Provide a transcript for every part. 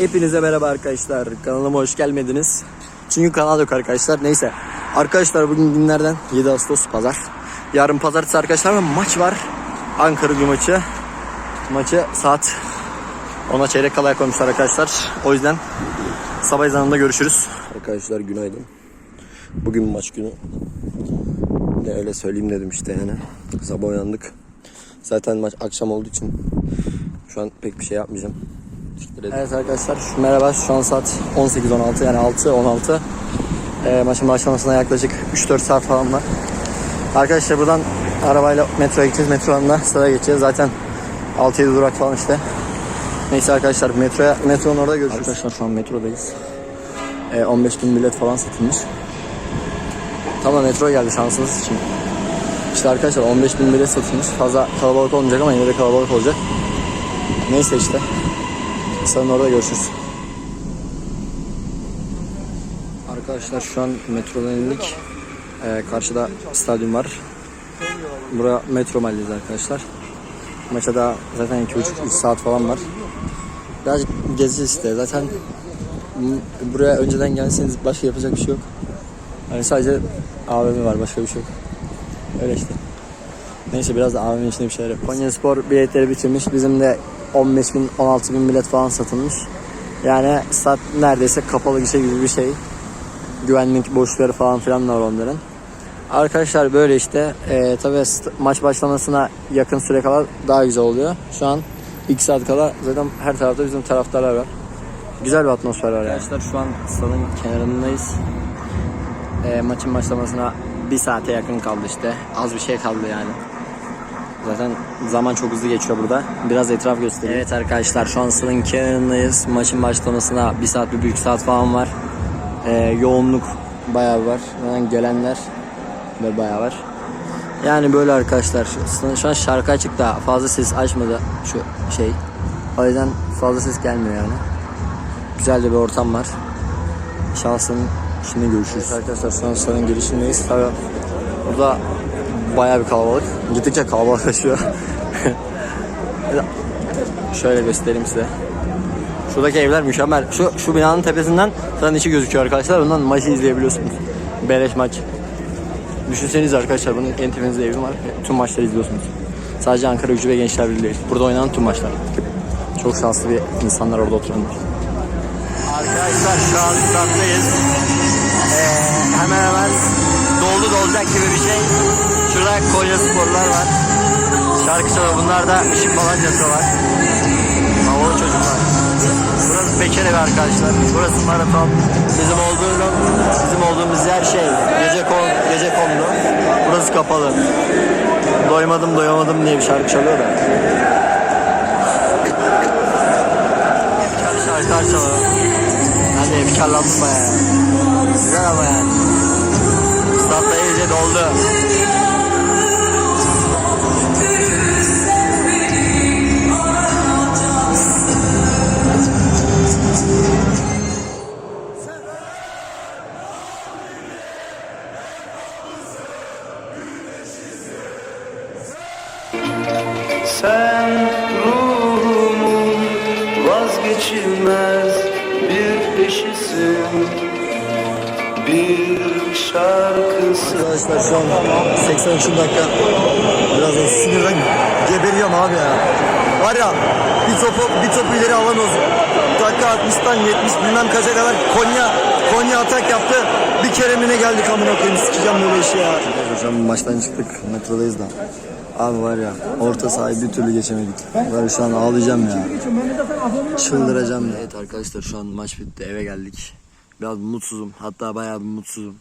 Hepinize merhaba arkadaşlar. Kanalıma hoş gelmediniz. Çünkü kanal yok arkadaşlar. Neyse. Arkadaşlar bugün günlerden 7 Ağustos pazar. Yarın pazartesi arkadaşlar maç var. Ankara gücü maçı. Maçı saat 10'a çeyrek kala koymuşlar arkadaşlar. O yüzden sabah ezanında görüşürüz. Arkadaşlar günaydın. Bugün maç günü. Ne öyle söyleyeyim dedim işte yani. Sabah uyandık. Zaten maç akşam olduğu için şu an pek bir şey yapmayacağım. Evet arkadaşlar şu merhaba şu an saat 18.16 yani 6.16 ee, maçın başlamasına yaklaşık 3-4 saat falan var. Arkadaşlar buradan arabayla metroya gideceğiz. Metrodan sıraya geçeceğiz. Zaten 6-7 durak falan işte. Neyse arkadaşlar metroya metronun orada görüşürüz. Arkadaşlar şu an metrodayız. Ee, 15 bin bilet falan satılmış. Tamam metro geldi şansınız için. İşte arkadaşlar 15 bin bilet satılmış. Fazla kalabalık olmayacak ama yine de kalabalık olacak. Neyse işte. Sonra orada görüşürüz. Arkadaşlar şu an metrodan indik. Ee, karşıda stadyum var. Bura metro mahalleyiz arkadaşlar. Maça da zaten 2,5-3 saat falan var. Birazcık gezeceğiz işte. Zaten buraya önceden gelseniz başka yapacak bir şey yok. Hani sadece AVM var başka bir şey yok. Öyle işte. Neyse biraz da AVM'nin içinde bir şeyler yapalım. Konya Spor biletleri bitirmiş. Bizim de 15 bin 16 bin bilet falan satılmış. Yani stat neredeyse kapalı gişe gibi bir şey. Güvenlik boşları falan filan var onların. Arkadaşlar böyle işte. Tabii st- maç başlamasına yakın süre kala daha güzel oluyor. Şu an 2 saat kala zaten her tarafta bizim taraftarlar var. Güzel bir atmosfer var yani. Arkadaşlar şu an stadın kenarındayız. Ee, maçın başlamasına bir saate yakın kaldı işte. Az bir şey kaldı yani. Zaten zaman çok hızlı geçiyor burada. Biraz etraf göstereyim. Evet arkadaşlar şu an stadın kenarındayız. Maçın başlamasına bir saat, bir buçuk saat falan var. Ee, yoğunluk bayağı var. Yani gelenler de bayağı var. Yani böyle arkadaşlar. Şu- an şarkı açık da fazla ses açmadı şu şey. O yüzden fazla ses gelmiyor yani. Güzel de bir ortam var. Şansın şimdi görüşürüz. arkadaşlar şu an stadın girişindeyiz. Tabii burada bayağı bir kalabalık. Gittikçe kalabalıklaşıyor. Şöyle göstereyim size. Şuradaki evler mükemmel. Şu şu binanın tepesinden zaten içi gözüküyor arkadaşlar. Ondan maçı izleyebiliyorsunuz. Beleş maç. Düşünseniz arkadaşlar bunun en tepenizde evim var. Tüm maçları izliyorsunuz. Sadece Ankara Gücü ve Gençler Birliği. Burada oynanan tüm maçlar. Çok şanslı bir insanlar orada oturanlar. Arkadaşlar şu an standdayız. Ee, hemen hemen doldu dolacak gibi bir şey. Şurada Konya sporlar var. Şarkı çalıyor. Bunlar da ışık falan yapıyorlar. Havalı çocuklar. Burası Bekir arkadaşlar. Burası maraton. Bizim olduğumuz, bizim olduğumuz yer şey. Gece kon, gece kondu. Burası kapalı. Doymadım doyamadım diye bir şarkı çalıyor da. Şarkılar çalıyor. Ben de efkarlandım bayağı. Güzel ama yani. Statta iyice doldu. Sen ruhumun vazgeçilmez bir eşisin Bir şarkısı Arkadaşlar şu an 83 dakika biraz da sinirden geberiyorum abi ya. Var ya bir topu bir topu ileri alamıyoruz. Dakika 60'tan 70 bilmem kaça kadar Konya Konya atak yaptı. Bir kere mi ne geldik amına koyayım sikeceğim böyle işi ya. Hocam maçtan çıktık metrodayız da. Abi var ya orta sahayı bir türlü geçemedik. Var şu an ağlayacağım ya. Çıldıracağım ya. Evet arkadaşlar şu an maç bitti eve geldik. Biraz mutsuzum hatta bayağı bir mutsuzum.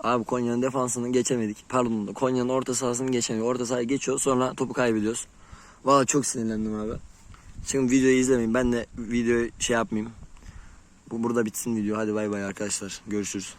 Abi Konya'nın defansını geçemedik. Pardon Konya'nın orta sahasını geçemiyor. Orta sahayı geçiyor sonra topu kaybediyoruz. Valla çok sinirlendim abi. Şimdi videoyu izlemeyin. Ben de videoyu şey yapmayayım. Bu burada bitsin video. Hadi bay bay arkadaşlar. Görüşürüz.